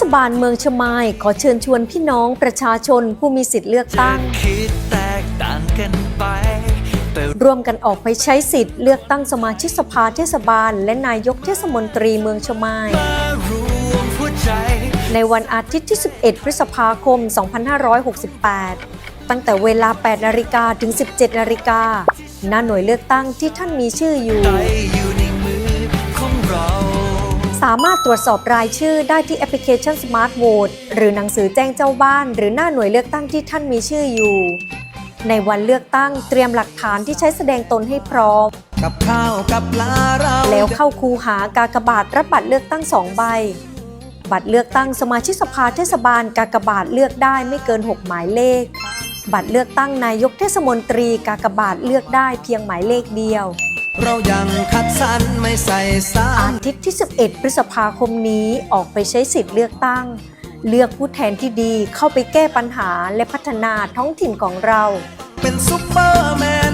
ศบาลเมืองเชยงมายขอเชิญชวนพี่น้องประชาชนผู้มีสิทธิ์เลือกตั้งคิดแตกต่างกันไปแต่ร่วมกันออกไปใช้สิทธิ์เลือกตั้งสมาชิกสภาเทศบาล และนายกเทศมนตรีเมืองเชยงมายมารวมหัวใจในวันอาทิตย์ที่ 11 พฤษภาคม 2568 ตั้งแต่เวลา 8 นาฬิกาถึง 17 นาฬิกาณหน่วยเลือกตั้งที่ท่านมีชื่ออยู่ามารถตรวจสอบรายชื่อได้ที่แอปพลิเคชัน Smart Vote หรือหนังสือแจ้งเจ้าบ้าน หรือหน้าหน่วยเลือกตั้งที่ท่านมีชื่ออยู่ ในวันเลือกตั้งเตรียมหลักฐานที่ใช้แสดงตนให้พร้อม กับข้าวกับปลาเราแล้วเข้าคูหากากบาทรับบัตรเลือกตั้ง2ใบ บัตรเลือกตั้งสมาชิกสภาเทศบาลกากบาทเลือกได้ไม่เกิน 6 หมายเลข บัตรเลือกตั้งนายกเทศมนตรีกากบาทเลือกได้เพียงหมายเลขเดียว เรายังคัดสรรไม่ใส่สาอารทิตย์ที่ 11 พฤษภาคมนี้ออกไปใช้สิทธิ์เลือกตั้ง เลือกผู้แทนที่ดีเข้าไปแก้ปัญหาและพัฒนาท้องถิ่นของเรา เป็นซุปเปอร์แมน